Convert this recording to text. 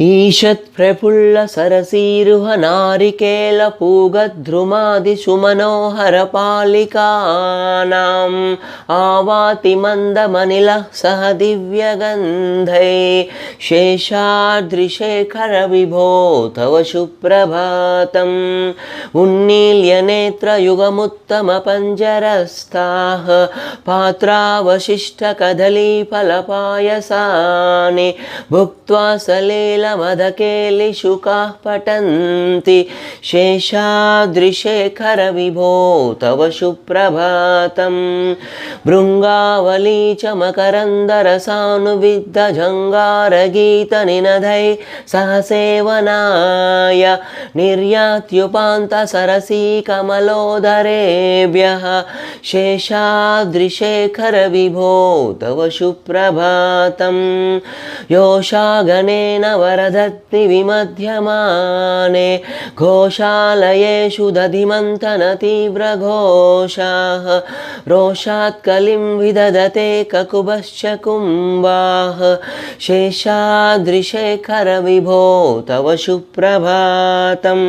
ईषत्प्रफुल्लसरसीरुह नारिकेलपूगद्रुमादिषु मनोहरपालिकानाम् आवाति मन्दमनिलः सह दिव्यगन्धै शेषादृशेखरविभो तव सुप्रभातम् उन्नील्यनेत्रयुगमुत्तमपञ्जरस्थाः पात्रावशिष्टकदलीफलपायसानि भुक्त्वा सलिलमदकेलिशुकाः पठन्ति शेषादृशेखरविभो तव सुप्रभातं भृङ्गावली च मकरन्दरसानुविद्धजङ्गारगीतनिनदै सहसेवनाय निर्यात्युपान्तसरसीकमलोदरेभ्यः शेषादृशेखरविभो तव सुप्रभातं योषागणेन वरदत्ति विमध्यमाने घोषालयेषु दधिमन्थनतीव्रघोषाः रोषात् कलिं विदधते ककुभश्च कुम्भाः शेषादृशेखरविभो तव सुप्रभातम्